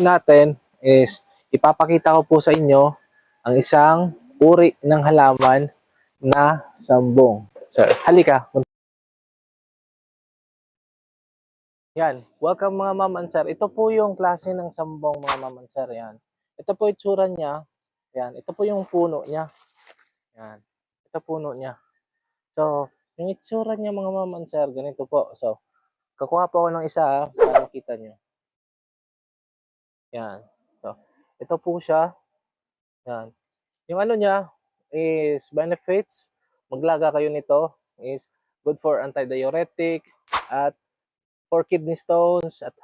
gagawin natin is ipapakita ko po sa inyo ang isang uri ng halaman na sambong. So, halika. Yan. Welcome mga sir. Ito po yung klase ng sambong mga sir. Yan. Ito po yung tsura niya. Yan. Ito po yung puno niya. Yan. Ito puno niya. So, yung itsura niya mga sir, ganito po. So, kakuha po ako ng isa ha, para makita niyo. Yan. So, ito po siya. Yan. Yung ano niya is benefits. Maglaga kayo nito is good for antidiuretic at for kidney stones at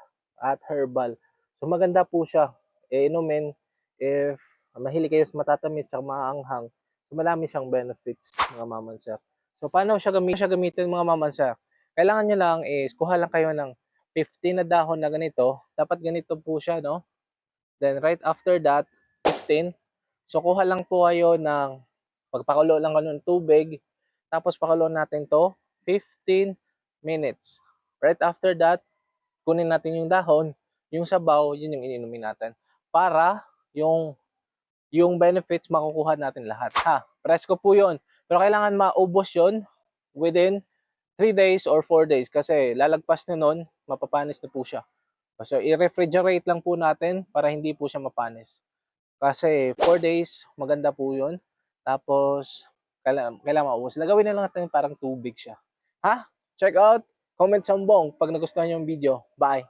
at herbal. So maganda po siya. E, inumin if mahilig kayo sa matatamis at maanghang. So marami siyang benefits mga maman sir. So paano siya gamitin, siya gamitin mga maman sir? Kailangan niyo lang is kuha lang kayo ng 15 na dahon na ganito. Dapat ganito po siya, no? Then right after that, 15. So kuha lang po kayo ng pagpakulo lang kayo ng tubig. Tapos pakulo natin to 15 minutes. Right after that, kunin natin yung dahon, yung sabaw, yun yung ininumin natin. Para yung yung benefits makukuha natin lahat. Ha, presko po yun. Pero kailangan maubos yun within 3 days or 4 days kasi lalagpas na nun, mapapanis na po siya. So, i-refrigerate lang po natin para hindi po siya mapanis. Kasi 4 days, maganda po yun. Tapos, kailangan, kailangan maubos. Lagawin na lang natin parang tubig siya. Ha? Check out, comment sambong pag nagustuhan yung video. Bye!